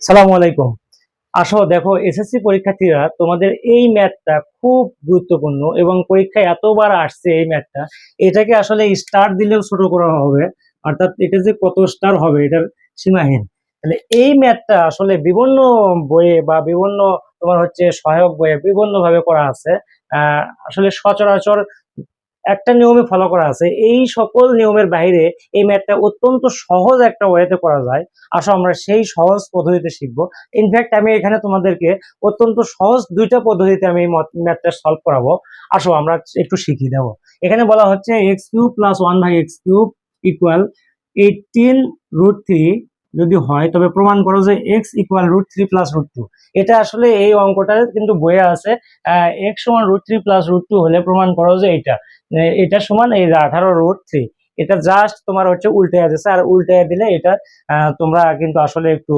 সালামু আলাইকুম। আসো, দেখো, এসএসসি পরীক্ষার্থীরা, তোমাদের এই ম্যাথটা খুব গুরুত্বপূর্ণ এবং পরীক্ষায় এতবার আসছে এই ম্যাথটা এটাকে আসলে স্টার দিলেও ছোট করা হবে, অর্থাৎ এটা যে কত স্টার হবে, এটার সীমাহীন। তাহলে এই ম্যাথটা আসলে বিভিন্ন বইয়ে বা বিভিন্ন তোমার হচ্ছে সহায়ক বইয়ে বিভিন্নভাবে করা আছে। আসলে সচরাচর একটা নিয়মে ফলো করা আছে। এই সকল নিয়মের বাইরে এই ম্যাথটা অত্যন্ত সহজ একটা ওয়েতে করা যায়। আসো আমরা সেই সহজ পদ্ধতিতে শিখব। ইনফ্যাক্ট আমি এখানে তোমাদেরকে অত্যন্ত সহজ দুইটা পদ্ধতিতে আমি ম্যাথটা সলভ করাবো। আসো আমরা একটু শিখিয়ে দেবো এখানে বলা হচ্ছে এক্স কিউব প্লাস ওয়ান ভাগ x cube equal eighteen root three যদি হয় তবে প্রমাণ করো যে x equal root three plus root two এটা আসলে এই অঙ্কটা কিন্তু বইয়ে আছে। এক্স সমান root three plus root two হলে প্রমাণ করো যে আহ, এটা সমান এই আঠারো রুট থ্রি এটা জাস্ট তোমার হচ্ছে উল্টে যাচ্ছে, আর উল্টে দিলে এটা তোমরা কিন্তু আসলে একটু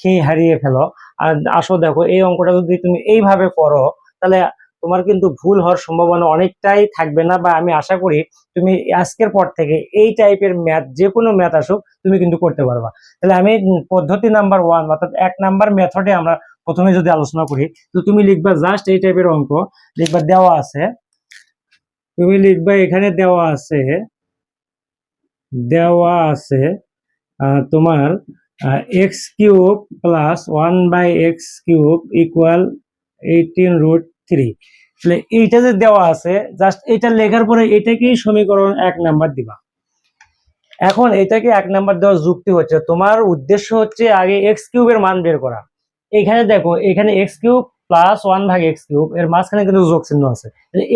খেয়ে হারিয়ে ফেলো। আর আসো দেখো, এই অঙ্কটা যদি তুমি এইভাবে করো, তাহলে তোমার কিন্তু ভুল হওয়ার সম্ভাবনা অনেকটাই থাকবে না, বা আমি আশা করি তুমি আজকের পর থেকে এই টাইপের ম্যাথ যে কোনো ম্যাথ আসুক, তুমি কিন্তু করতে পারবা। তাহলে আমি পদ্ধতি নাম্বার ওয়ান অর্থাৎ এক নাম্বার মেথডে আমরা প্রথমে যদি আলোচনা করি, তো তুমি লিখবা জাস্ট এই টাইপের অঙ্ক, লিখবা দেওয়া আছে তুমি লিখবা এখানে দেওয়া আছে দেওয়া আছে তোমার x cube plus one by x cube equal eighteen root three তাহলে এইটা যে দেওয়া আছে জাস্ট এটা লেখার পরে এটাকেই সমীকরণ এক নাম্বার দিবা। এখন এটাকে এক নাম্বার দেওয়ার যুক্তি হচ্ছে, তোমার উদ্দেশ্য হচ্ছে আগে এক্স কিউবের মান বের করা। এখানে দেখো, এখানে এক্স কিউব প্লাস ওয়ান ভাগ এক্স কিউব এর মাঝখানে কিন্তু যোগ চিহ্ন আছে।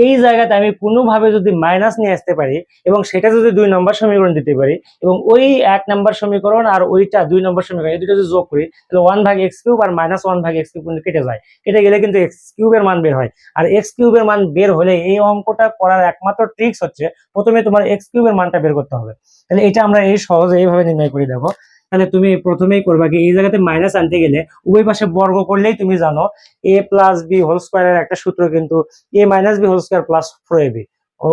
এই জায়গাতে আমি কোনোভাবে যদি মাইনাস নিয়ে আসতে পারি এবং সেটা যদি দুই নম্বর সমীকরণ দিতে পারি এবং ওই এক নম্বর সমীকরণ আর ওইটা দুই নম্বর সমীকরণ, এই দুটো যদি যোগ করি, তাহলে ওয়ান ভাগ এক্স কিউব আর মাইনাস ওয়ান ভাগ এক্স কিউব কিন্তু কেটে যায়। কেটে গেলে কিন্তু এক্স কিউবের মান বের হয়। আর এক্স কিউবের মান বের হলে এই অঙ্কটা করার একমাত্র ট্রিক্স হচ্ছে, প্রথমে তোমার এক্স কিউবের মানটা বের করতে হবে। তাহলে এটা আমরা এই সহজে এইভাবে নির্ণয় করে দেখো তাহলে তুমি প্রথমেই করবা কি, এই জায়গাতে মাইনাস আনতে গেলে উভয় পাশে বর্গ করলেই তুমি জানো এ প্লাস বি হোল স্কোয়ারের একটা সূত্র কিন্তু a minus b whole square plus four a b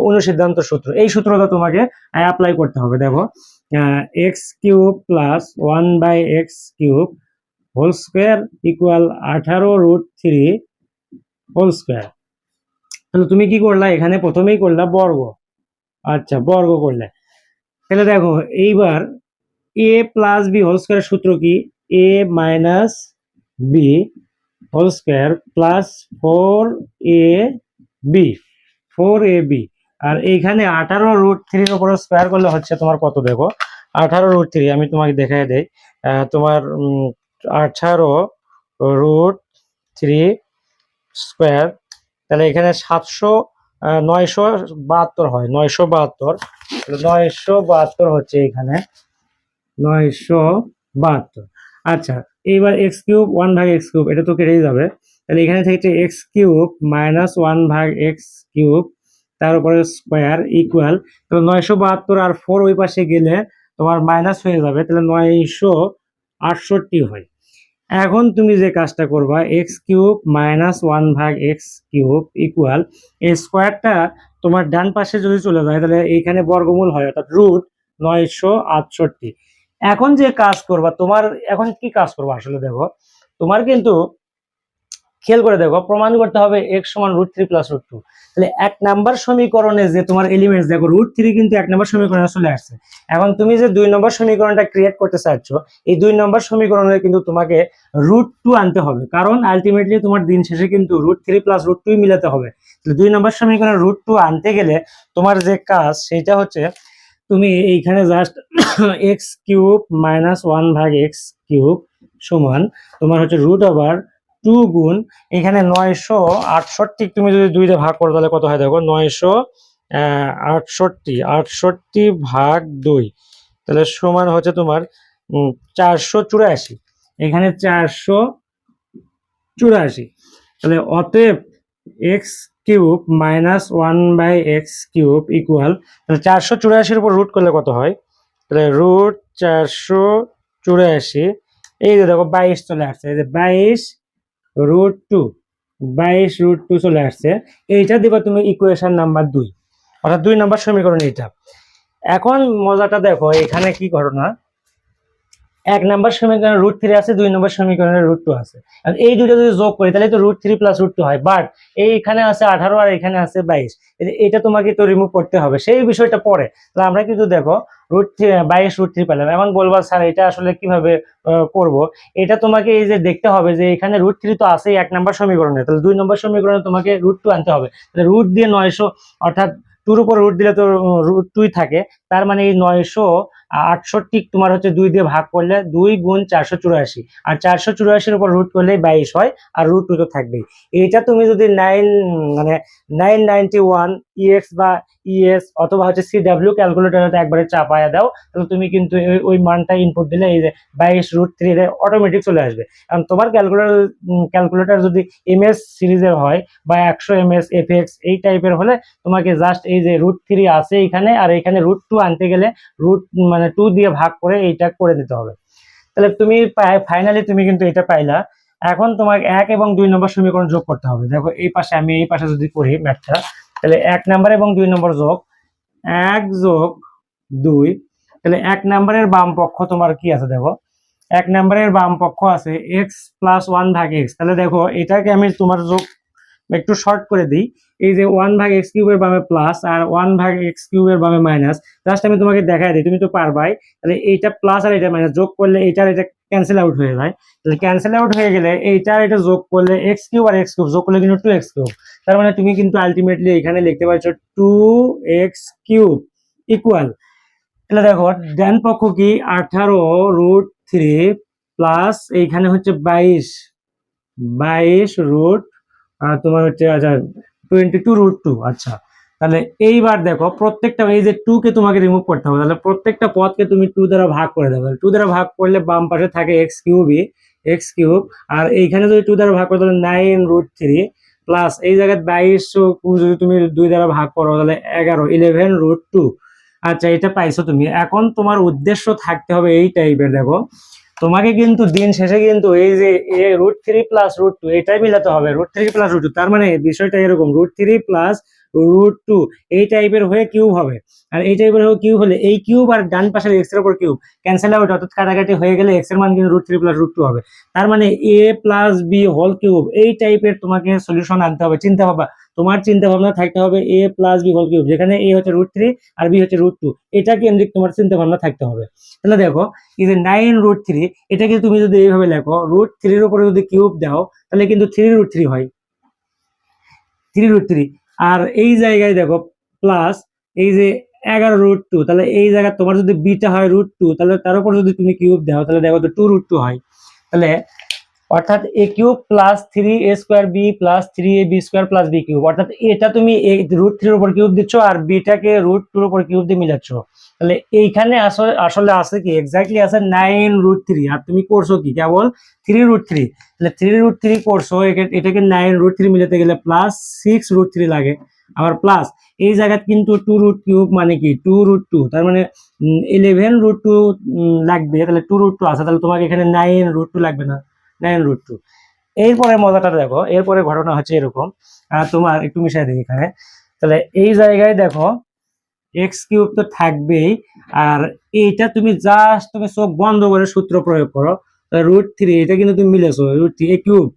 অনুসিদ্ধান্ত সূত্র। এই সূত্রটা তোমাকে অ্যাপ্লাই করতে হবে। দেখো x cube plus one by x cube whole square equal আঠারো রুট থ্রি হোল স্কোয়ার তাহলে তুমি কি করলা, এখানে প্রথমেই করলা বর্গ। আচ্ছা বর্গ করলে। তাহলে দেখো, এইবার এ প্লাস বি হোল স্কোয়ারের সূত্র কি? A minus b whole square plus four a b four a b আর এইখানে আঠারো রুট থ্রির উপরে স্কোয়ার করলে হচ্ছে তোমার কত দেখো? আঠারো রুট থ্রি আমি তোমাকে দেখাই দেই। তোমার আঠারো রুট থ্রি স্কোয়ার তাহলে এখানে সাতশো নয়শো বাহাত্তর হয়। নয়শো বাহাত্তর নয়শো বাহাত্তর হচ্ছে এখানে। নয়শো বাহাত্তর। আচ্ছা এইবার এক্স কিউব ওয়ান ভাগ এক্স কিউব এটা তো কেটেই যাবে। তাহলে এখানে থেকে এক্স কিউব মাইনাস ওয়ান ভাগ এক্স কিউব তার উপরে স্কোয়ার ইকুয়াল তো নয়শো বাহাত্তর আর ফোর ওই পাশে গেলে তোমার মাইনাস হয়ে যাবে, তাহলে নয়শো আটষট্টি হয়। এখন তুমি যে কাজটা করবা এক্স কিউব মাইনাস ওয়ান ভাগ এক্স কিউব ইকুয়াল এই স্কোয়ারটা তোমার ডান পাশে যদি চলে যায়, তাহলে এইখানে বর্গমূল হয়, অর্থাৎ রুট নয়শো আটষট্টি। এখন যে কাজ করবা, তোমার এখন কি কাজ করবা আসলে দেখো? তোমার কিন্তু খেয়াল করে দেখো, প্রমাণ করতে হবে এক্স সমান root three plus root two তাহলে এক নাম্বার সমীকরণে যে তোমার এলিমেন্টস দেখো রুট থ্রি কিন্তু এক নাম্বার সমীকরণে চলে আসছে। এখন তুমি যে দুই নম্বর সমীকরণটা ক্রিয়েট করতে চাচ্ছ, এই দুই নম্বর সমীকরণে কিন্তু তোমাকে রুট টু আনতে হবে। কারণ আলটিমেটলি তোমার দিন শেষে কিন্তু root three plus root two মিলাতে হবে। তাহলে দুই নম্বর সমীকরণে রুট টু আনতে গেলে তোমার যে কাজ, সেটা হচ্ছে তুমি এইখানে just x cube minus one ভাগ এক্স কিউব সমান তোমার হচ্ছে রুট ওভার টু গুণ, এখানে নয়শো আটষট্টি, তুমি যদি দুইটা ভাগ করো তাহলে কত হয় দেখো? নয়শো আটষট্টি আটষট্টি ভাগ দুই, তাহলে সমান হচ্ছে তোমার চারশো চুরাশি, এখানে চারশো চুরাশি, তাহলে অতএব x cube minus one by x cube equal তাহলে চারশো চুরাশির উপর রুট করলে কত হয়? তাহলে রুট চারশো চুরাশি। এই যে দেখো বাইশ চলে আসছে, এই যে বাইশ রুট টু বাইশ রুট টু চলে আসছে। এইটা দিবা তুমি ইকুয়েশন নাম্বার দুই। অর্থাৎ দুই নাম্বার সমীকরণ এইটা। এখন মজাটা দেখো, এখানে কি ঘটনা? এক নাম্বার সমীকরণে রুট থ্রি আছে, দুই নম্বর সমীকরণে রুট টু আছে। এই দুটো যদি যোগ করি, তাহলে তো root three plus root two হয়। বাট এইখানে আছে আঠারো আর এখানে আছে বাইশ। এটা তোমাকে তো রিমুভ করতে হবে। সেই বিষয়টা পরে। তাহলে আমরা কিন্তু দেখো রুট থ্রি বাইশ রুট থ্রি পেলাম। এখন বলবা, স্যার, এটা আসলে কীভাবে করব? এটা তোমাকে এই যে দেখতে হবে যে এখানে রুট থ্রি তো আছেই এক নম্বর সমীকরণে। তাহলে দুই নম্বর সমীকরণে তোমাকে রুট টু আনতে হবে। তাহলে রুট দিয়ে নয়শো, অর্থাৎ টুর উপর রুট দিলে তো রুট টুই থাকে। তার মানে এই নয়শো আটষট্টি তোমার হচ্ছে দুই দিয়ে ভাগ করলে দুই গুণ চারশো চুরাশি। আর চারশো চুরাশির উপর রুট করলে বাইশ হয়, আর রুট টু তো থাকবেই। এইটা তুমি যদি নাইন মানে নাইন নাইনটি ওয়ান ইএক্স বা ইএস অথবা হচ্ছে সি সিডাব্লিউ ক্যালকুলেটারে একবারে চাপায়া দাও, তাহলে তুমি কিন্তু ওই- মানটা ইনপুট দিলে এই যে বাইশ রুট থ্রি অটোমেটিক চলে আসবে। কারণ তোমার ক্যালকুলেটার ক্যালকুলেটার যদি এম এস সিরিজের হয় বা একশো এমএস এফএক্স এই টাইপের হলে তোমাকে জাস্ট এই যে রুট থ্রি আছে এখানে, আর এখানে রুট টু আনতে গেলে রুট মানে টু দিয়ে ভাগ করে এইটা করে দিতে হবে। তাহলে তুমি ফাইনালি তুমি কিন্তু এটা পাইলা। এখন তোমাকে এক এবং দুই নম্বর সমীকরণ যোগ করতে হবে। দেখো, এই পাশে আমি এই পাশে যদি করি ম্যাথটা তাহলে এক নাম্বার এবং দুই নম্বর যোগ, এক যোগ দুই। তাহলে এক নাম্বারের বাম পক্ষ তোমার কি আছে দেখো? এক নাম্বারের বাম পক্ষ আছে এক্স প্লাস ওয়ান ভাগ এক্স তাহলে দেখো, এটাকে আমি তোমার যোগ একটু শর্ট করে দিই। এই যে ওয়ান ভাগ এক্স কিউবের বামে প্লাস আর ওয়ান ভাগ এক্স কিউবের বামে মাইনাস জাস্ট আমি তোমাকে দেখাই দিই তুমি তো পারবাই। তাহলে এইটা প্লাস আর এটা মাইনাস যোগ করলে এইটার এটা ক্যান্সেল আউট হয়ে যায়। তাহলে ক্যান্সেল আউট হয়ে গেলে এইটার এটা যোগ করলে এক্স কিউব আর এক্স কিউব যোগ করলে কিন্তু টু এক্স কিউব তার মানে তুমি কিন্তু আলটিমেটলি এখানে লিখতে পারছ টু এক্স কিউব ইকুয়াল তাহলে দেখো ডান পক্ষ কি? আঠারো রুট থ্রি প্লাস এইখানে হচ্ছে বাইশ। বাইশ রুট আর তোমার হচ্ছে আচ্ছা টোয়েন্টি টু রুট টু আচ্ছা। তাহলে এইবার দেখো, প্রত্যেকটা এই যে টু কে তোমাকে রিমুভ করতে হবে, তাহলে প্রত্যেকটা পদকে তুমি টু দ্বারা ভাগ করে দেবে। টু দ্বারা ভাগ করলে বাম পাশে থাকে এক্স কিউবই এক্স কিউব আর এইখানে যদি টু দ্বারা ভাগ করো, তাহলে নাইন রুট থ্রি প্লাস এই জায়গায় বাইশ যদি তুমি দুই দ্বারা ভাগ করো, তাহলে এগারো ইলেভেন রুট টু আচ্ছা এটা পাইছো তুমি। এখন তোমার উদ্দেশ্য থাকতে হবে এই টাইপের দেখো। তোমাকে কিন্তু দিন শেষে কিন্তু এই যে a root three plus root two এটাই মিলাতে হবে root three plus root two তার মানে বিষয়টা এরকম root three plus root two এই টাইপের হয়ে কিউব হবে। আর এই টাইপের হয়ে কিউব হলে এই কিউব আর ডান পাশের এক্সের উপর কিউব ক্যান্সেল আউট অর্থাৎ কাটাকাটি হয়ে গেলে এক্সের মান কিন্তু root three plus root two হবে। তার মানে a plus b whole cube এই টাইপের তোমাকে সলিউশন আনতে হবে, চিন্তা ভাবনা। তোমার চিন্তা ভাবনা থাকতে হবে a plus b whole cube যেখানে এ হচ্ছে রুট থ্রি আর বি হচ্ছে রুট টু এটা কেন্দ্রিক তোমার চিন্তা ভাবনা থাকতে হবে। তাহলে দেখো, এই যে নাইন রুট থ্রি এটাকে তুমি যদি এইভাবে লেখো রুট থ্রির উপরে যদি কিউব দাও, তাহলে কিন্তু থ্রি রুট থ্রি হয়। থ্রি রুট থ্রি আর এই জায়গায় দেখো প্লাস এই যে এগারো রুট টু তাহলে এই জায়গায় তোমার যদি বিটা হয় রুট টু তাহলে তার উপর যদি তুমি কিউব দাও, তাহলে দেখো তো টু রুট টু হয়। তাহলে অর্থাৎ a cube plus three a square b plus three a b square plus b cube. অর্থাৎ এটা তুমি রুট থ্রির উপর কিউব দিচ্ছ আর বিটাকে রুট টুর উপর কিউব দিয়ে মিলাচ্ছ। তাহলে এইখানে আসলে আসলে আছে কি? এক্স্যাক্টলি আছে নাইন রুট থ্রি আর তুমি করছ কি? কেবল থ্রি রুট থ্রি তাহলে থ্রি রুট থ্রি করছ এটাকে নাইন রুট থ্রি মিলাতে গেলে প্লাস সিক্স রুট থ্রি লাগে। আবার প্লাস এই জায়গায় কিন্তু টু রুট কিউব মানে কি? টু রুট টু তার মানে ইলেভেন রুট টু লাগবে। তাহলে টু রুট টু আছে। তাহলে তোমাকে এখানে নাইন রুট টু লাগবে না। Nine root two. এরপরে মজাটা দেখো, এরপরে ঘটনা হচ্ছে এরকম। তোমার একটু মিশাই দিই এখানে। তাহলে এই জায়গায় দেখো এক্স কিউব তো থাকবেই, আর এইটা তুমি জাস্ট তুমি চোখ বন্ধ করে সূত্র প্রয়োগ করো। রুট থ্রি এটা কিন্তু তুমি মিলেছো রুট থ্রি এ কিউব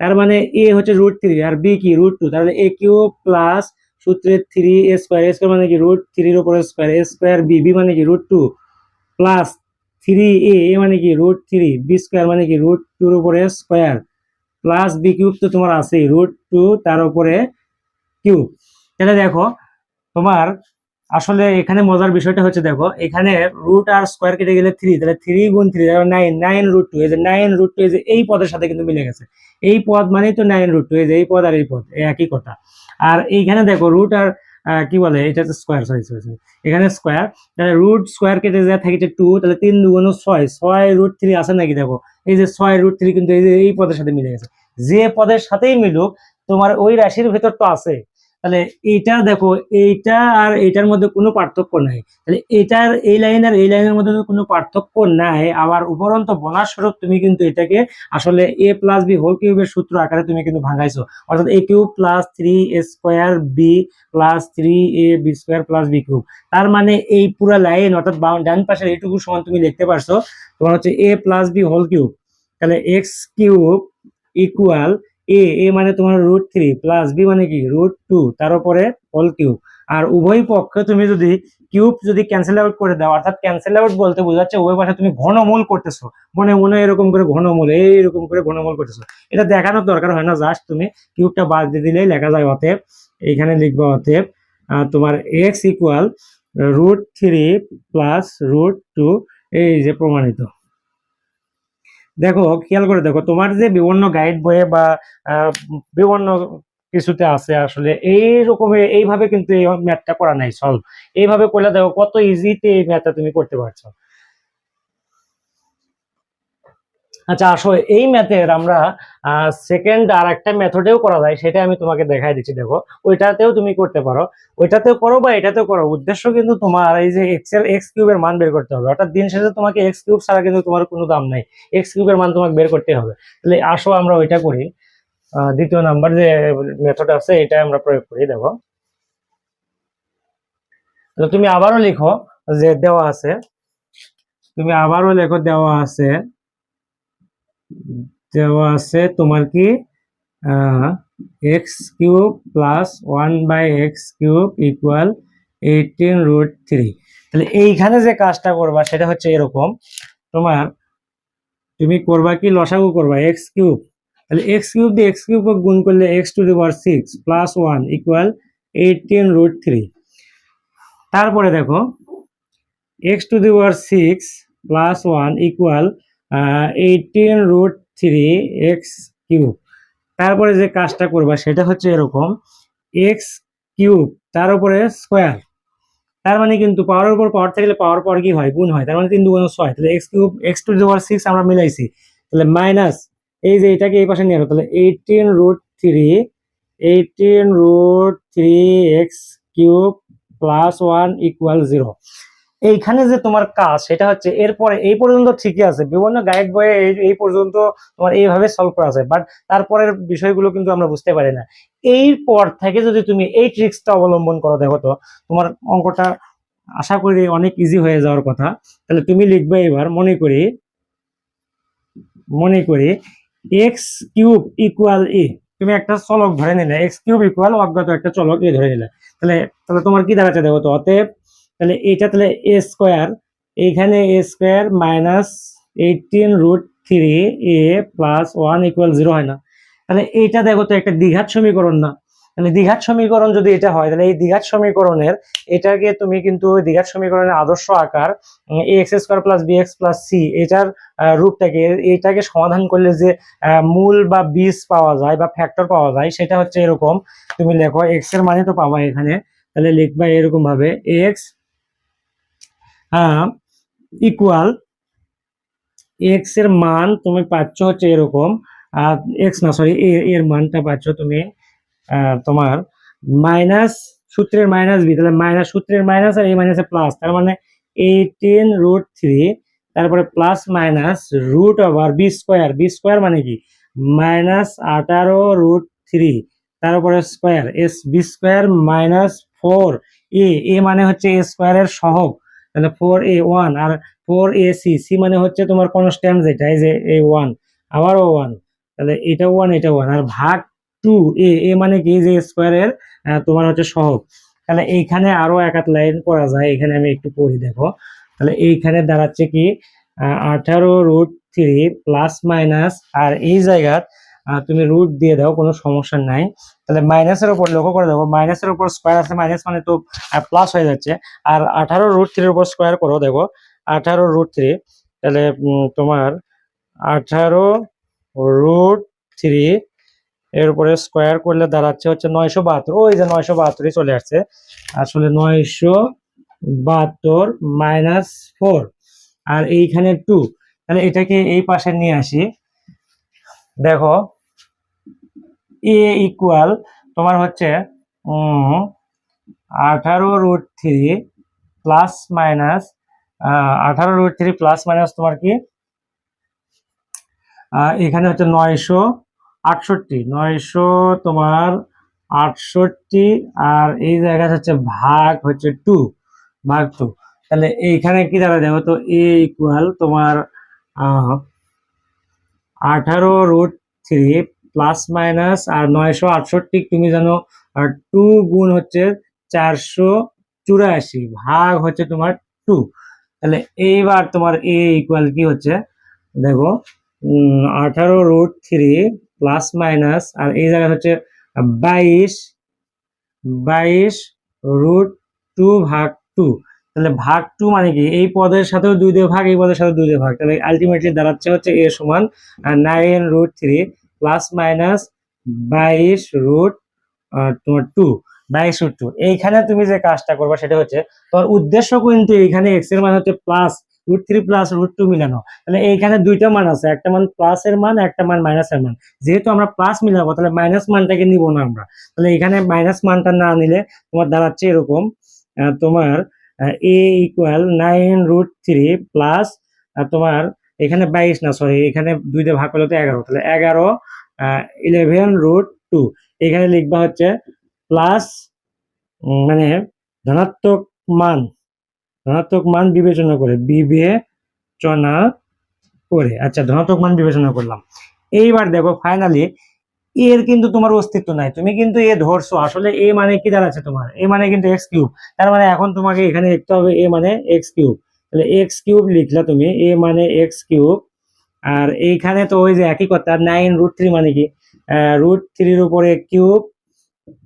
তার মানে এ হচ্ছে রুট থ্রি আর বি কি? রুট টু তাহলে এ কিউব প্লাস সূত্রের three a square a square মানে কি? রুট থ্রির উপরে square a square b b মানে কি? Root two plus three a মানে কি রুট থ্রি বি স্কোয়ার মানে কি রুট টুর উপরে স্কোয়ার প্লাস বি কিউব তো তোমার আছেই রুট টু তার উপরে কিউব তাহলে দেখো, তোমার আসলে এখানে মজার বিষয়টা হচ্ছে দেখো, এখানে রুট আর স্কোয়ার কেটে গেলে থ্রি তাহলে থ্রি গুণ three nine nine root two এই যে নাইন রুট টু এই যে এই পদের সাথে কিন্তু মিলে গেছে। এই পদ মানেই তো নাইন রুট টু এই যে এই পদ আর এই পদ একই কথা। আর এইখানে দেখো রুট আর কি বলে? এটা স্কোয়ার সরি সরি সরি এখানে স্কোয়ার তাহলে রুট স্কোয়ার কেটে যা থাকে টু তাহলে তিন দুগুণ ছয়। ছয় রুট থ্রি আছে নাকি? দেখো, এই যে ছয় রুট থ্রি কিন্তু এই যে এই পদের সাথে মিলে গেছে। যে পদের সাথেই মিলুক, তোমার ওই রাশির ভেতর তো আছে। তাহলে এইটা দেখো, এইটা আর এইটার মধ্যে কোনো পার্থক্য নাই। তাহলে এটার এই লাইন আর এই লাইনের মধ্যে কোনো পার্থক্য নাই, আবার উপরন্ত বলার স্বরূপ তুমি কিন্তু এটাকে আসলে এ প্লাস বি হোল কিউবের সূত্র আকারে তুমি কিন্তু ভাঙাইছো। অর্থাৎ a cube plus three a square b plus three a b square plus b cube তার মানে এই পুরো লাইন অর্থাৎ ডান পাশের এইটুকু সমান তুমি দেখতে পারছ। তোমার হচ্ছে a plus b whole cube তাহলে x cube equal a a মানে তোমার রুট থ্রি প্লাস বি মানে কি? রুট টু তার উপরে হোল কিউব আর উভয় পক্ষে তুমি যদি কিউব যদি ক্যান্সেল আউট করে দাও, অর্থাৎ ক্যান্সেল আউট বলতে বোঝাচ্ছে উভয় পাশে তুমি ঘনমূল করতেছো। মনে মনে এরকম করে ঘনমূল এইরকম করে ঘনমূল করতেছো। এটা দেখানোর দরকার হয় না জাস্ট তুমি কিউবটা বাদ দিয়ে দিলেই লেখা যায় অতএব। এইখানে লিখবা অতএব তোমার x equal root three plus root two এই যে প্রমাণিত। দেখো, খেয়াল করে দেখো, তোমার যে বিভিন্ন গাইড বইয়ে বা বিভিন্ন কিছুতে আছে আসলে এই রকমে এইভাবে কিন্তু এই ম্যাথটা করা নাই সলভ এইভাবে করলে দেখো কত ইজিতে এই ম্যাথটা তুমি করতে পারছ। আচ্ছা আসো, এই ম্যাথের আমরা সেকেন্ড আর একটা মেথডেও করা যায়, সেটা আমি তোমাকে দেখাই দিচ্ছি, দেখো। ওইটাতেও তুমি করতে পারো। ওইটাতেও করো বা এটাতেও করো। উদ্দেশ্য কিন্তু তোমার এই যে এক্সের এক্স কিউবের মান বের করতে হবে। অর্থাৎ দিন শেষে তোমাকে এক্স কিউব ছাড়া কিন্তু তোমার কোনো দাম নাই। এক্স কিউবের মান তোমাকে বের করতে হবে। তাহলে আসো, আমরা ওইটা করি। দ্বিতীয় নাম্বার যে মেথড আছে, এটা আমরা প্রয়োগ করি, দেখো। তুমি আবারও লিখো যে দেওয়া আছে। তুমি আবারও লেখো দেওয়া আছে। দেওয়া আছে তোমার কি x cube plus one by x cube equal eighteen root three তাহলে এইখানে যে কাজটা করবা সেটা হচ্ছে এরকম, তোমার তুমি করবা কি, লসাগু করবা এক্স কিউব তাহলে এক্স কিউব দিয়ে এক্স কিউব গুণ করলে x to the power six plus one equal eighteen root three তারপরে দেখো x to the power six plus one equal eighteen root three x cube তারপরে যে কাজটা করবা, সেটা হচ্ছে এরকম। এক্স কিউব তার উপরে স্কোয়ার তার মানে কিন্তু পাওয়ারের উপর পাওয়ার থাকলে পাওয়ার পর কি হয়? গুণ হয়। তার মানে তিন দুগুণ ছয়। তাহলে x cube x to the power six আমরা মিলাইছি। তাহলে মাইনাস এই যে এটাকে এই পাশে নিয়ে তাহলে eighteen root three eighteen root three x cube plus one equal zero এইখানে যে তোমার কাজ, সেটা হচ্ছে এরপরে এই পর্যন্ত ঠিকই আছে। বিভিন্ন গাইড বয়ে এই পর্যন্ত তোমার এইভাবে সলভ করা আছে বাট তারপরের বিষয়গুলো কিন্তু আমরা বুঝতে পারি না। এই পর থেকে যদি তুমি এই ট্রিক্সটা অবলম্বন করো, দেখো তো, তোমার অঙ্কটা আশা করি অনেক ইজি হয়ে যাওয়ার কথা। তাহলে তুমি লিখবে এবার, মনে করি মনে করি এক্স কিউব ইকুয়াল এ তুমি একটা চলক ধরে নিলে এক্স কিউব ইকুয়াল অজ্ঞাত একটা চলক এ ধরে নিলে। তাহলে তাহলে তোমার কি দাঁড়াচ্ছে দেখো তো, অতএব তাহলে এটা তাহলে এ স্কোয়ার এইখানে a square minus eighteen root three a plus one equal zero হয় না। তাহলে এইটা দেখো তো একটা দ্বিঘাত সমীকরণ না। তাহলে দ্বিঘাত সমীকরণ যদি এটা হয়, তাহলে এই দ্বিঘাত সমীকরণের এটাকে তুমি কিন্তু দ্বিঘাত সমীকরণের আদর্শ আকার a x square plus b x plus c এটার রূপটাকে, এটাকে সমাধান করলে যে মূল বা বীজ পাওয়া যায় বা ফ্যাক্টর পাওয়া যায়, সেটা হচ্ছে এরকম। তুমি লেখো এক্সের মানে তো পাবা এখানে। তাহলে লিখবা এরকম ভাবে এক্স ইকুয়াল এক্সের মান তুমি পাচ্ছ হচ্ছে এরকম, আর এক্স না সরি এর মানটা পাচ্ছ তুমি তোমার মাইনাস সূত্রের মাইনাস বি তাহলে মাইনাস সূত্রের মাইনাস আর এই মাইনাসে প্লাস তার মানে এইটিন রুট থ্রি তারপরে plus minus root over b square b square মানে কি? মাইনাস আঠারো রুট থ্রি তারপরে square S b square minus four a a মানে হচ্ছে এ স্কোয়ারের সহগ তাহলে ফোর এ ওয়ান আর ফোর এ সি সি মানে হচ্ছে তোমার কনস্ট্যান্ট যেটা এই যে এ ওয়ান আবারও ওয়ান তাহলে এটা ওয়ান এটা ওয়ান আর ভাগ টু এ এ মানে কি? যে স্কোয়ারের তোমার হচ্ছে সহগ। তাহলে এইখানে আরও এক আধ লাইন করা যায় এখানে আমি একটু পড়ি দেখো। তাহলে এইখানে দাঁড়াচ্ছে কি? আঠারো রুট থ্রি প্লাস মাইনাস আর এই জায়গাত আহ, তুমি রুট দিয়ে দাও কোনো সমস্যা নাই। তাহলে মাইনাসের উপর লক্ষ্য করে দেখো মাইনাসের উপর স্কোয়ার আছে মাইনাস মানে তো প্লাস হয়ে যাচ্ছে। আর আঠারো রুট থ্রির উপর স্কোয়ার করো, দেখো, আঠারো রুট থ্রি তাহলে তোমার আঠারো রুট থ্রি এর উপরে স্কোয়ার করলে দাঁড়াচ্ছে হচ্ছে নয়শো বাহাত্তর। ওই যে নয়শো বাহাত্তরই চলে আসছে। আসলে নয়শো বাহাত্তর মাইনাস ফোর আর এইখানে টু তাহলে এটাকে এই পাশে নিয়ে আসি। দেখো এ ইকুয়াল তোমার হচ্ছে আঠারো রুট থ্রি প্লাস মাইনাস আঠারো রুট থ্রি প্লাস মাইনাস তোমার কি? এখানে হচ্ছে নয়শো আটষট্টি। নয়শো তোমার আটষট্টি আর এই জায়গায় হচ্ছে ভাগ হচ্ছে টু ভাগ টু তাহলে এইখানে কি দাঁড়া দেখো তো এ ইকুয়াল তোমার আঠারো রুট থ্রি প্লাস মাইনাস আর নয়শো আটষট্টি তুমি জানো, আর টু গুণ হচ্ছে চারশো চুরাশি, ভাগ হচ্ছে তোমার টু তাহলে এইবার তোমার এ ইকুয়াল কি হচ্ছে? দেখো আঠারো রুট থ্রি প্লাস মাইনাস আর এই জায়গায় হচ্ছে বাইশ বাইশ রুট টু ভাগ টু তাহলে ভাগ টু মানে কি? এই পদের সাথেও দুই দিয়ে ভাগ, এই পদের সাথে দুই দিয়ে ভাগ। তাহলে আলটিমেটলি দাঁড়াচ্ছে হচ্ছে এ সমান nine root three plus minus বাইশ রুট তোমার টু বাইশ রুট টু এইখানে তুমি যে কাজটা করবে সেটা হচ্ছে, তোমার উদ্দেশ্য কিন্তু এইখানে এক্সের মান হচ্ছে plus root three plus root two মিলানো। তাহলে এইখানে দুইটা মান আছে, একটা মান প্লাস এর মান, একটা মান মাইনাস এর মান। যেহেতু আমরা প্লাস মিলাবো, তাহলে মাইনাস মানটাকে নিব না আমরা। তাহলে এখানে মাইনাস মানটা না নিলে তোমার দাঁড়াচ্ছে এরকম তোমার a equal nine root three plus তোমার এখানে বাইশ না সরি এখানে দুই দিয়ে ভাগ করলে তো এগারো। তাহলে এগারো ইলেভেন রুট টু এখানে লিখবা হচ্ছে প্লাস মানে ধনাত্মক মান ধনাত্মক মান বিবেচনা করে বিবেচনা করে। আচ্ছা ধনাত্মক মান বিবেচনা করলাম। এইবার দেখো ফাইনালি এর কিন্তু তোমার অস্তিত্ব নাই। তুমি কিন্তু এ ধরছো। আসলে এ মানে কি দাঁড়াচ্ছে তোমার? এ মানে কিন্তু এক্স কিউব তার মানে এখন তোমাকে এখানে লিখতে হবে এ মানে এক্স কিউব তাহলে এক্স কিউব লিখলা তুমি এ মানে এক্স কিউব আর এইখানে তো ওই যে একই কথা নাইন রুট থ্রি মানে কি? রুট থ্রির উপরে কিউব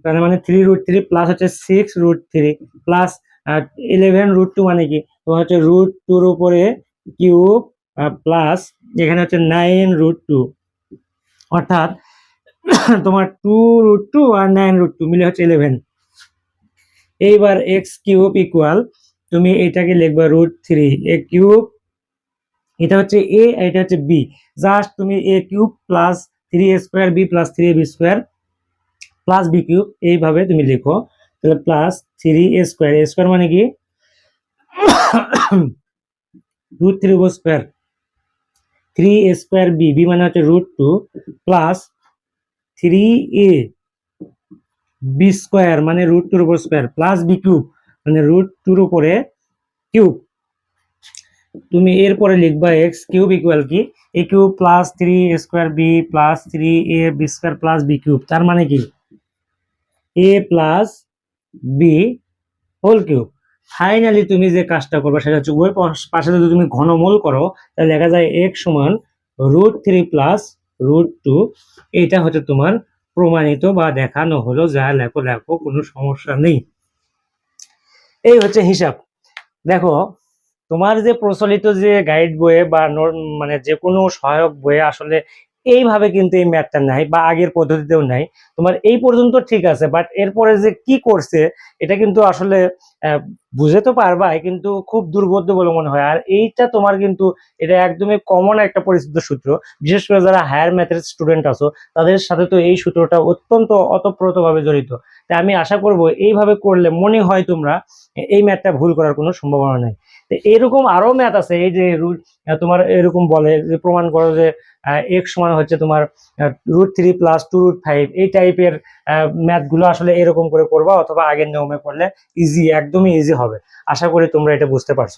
তার মানে থ্রি রুট থ্রি প্লাস হচ্ছে six root three plus eleven root two মানে কি? তোমার হচ্ছে রুট টুর উপরে কিউব প্লাস এখানে হচ্ছে নাইন রুট টু অর্থাৎ তোমার টু রুট টু আর নাইন রুট টু মিলে হচ্ছে ইলেভেন এইবার এক্স কিউব ইকুয়াল তুমি এটাকে লিখবে রুট থ্রি এ কিউব এটা হচ্ছে এ এটা হচ্ছে বি জাস্ট তুমি a cube plus three a square b plus three b square plus b cube এইভাবে তুমি লিখো। তাহলে plus three a square a square মানে কি? Root three square three a square b b মানে হচ্ছে root two plus three a b square মানে root টুর উপর স্কোয়ার প্লাস বি কিউব মানে রুট টুর উপরে কিউব তুমি এরপরে লিখবা এক্স কিউব ইকুয়াল কি? A cube plus three square b plus three a b square plus b cube তার মানে কি? A plus b whole cube finally তুমি যে কাজটা করবে সেটা হচ্ছে ওই পাশ- যদি তুমি ঘনমূল করো, তাহলে লেখা যায় এক সমান root three plus root two এইটা হচ্ছে তোমার প্রমাণিত বা দেখানো হলো, যা লেখো লেখো, কোনো সমস্যা নেই। এই হচ্ছে হিসাব। দেখো, তোমার যে প্রচলিত যে গাইড বইয়ে বা মানে যে কোনো সহায়ক বইয়ে আসলে এইভাবে কিন্তু এই ম্যাথটা নাই বা আগের পদ্ধতিতেও নাই তোমার এই পর্যন্ত ঠিক আছে বাট এরপরে যে কি করছে, এটা কিন্তু আসলে বুঝে তো পারবাই, কিন্তু খুব দুর্বোধ্য বলে মনে হয়। আর এইটা তোমার কিন্তু, এটা একদমই কমন একটা পরিচিত সূত্র। বিশেষ করে যারা হায়ার ম্যাথের স্টুডেন্ট আছো, তাদের সাথে তো এই সূত্রটা অত্যন্ত অতপ্রতভাবে জড়িত। তাই আমি আশা করব, এইভাবে করলে মনে হয় তোমরা, এই ম্যাথটা ভুল করার কোনো সম্ভাবনা নেই। এরকম আরও ম্যাথ আছে, এই যে রুট তোমার এরকম বলে, যে প্রমাণ করো যে এক সমান হচ্ছে তোমার root three plus two root five এই টাইপের ম্যাথগুলো আসলে এরকম করে করবা অথবা আগের নিয়মে করলে ইজি একদমই ইজি হবে। আশা করি তোমরা এটা বুঝতে পারছ।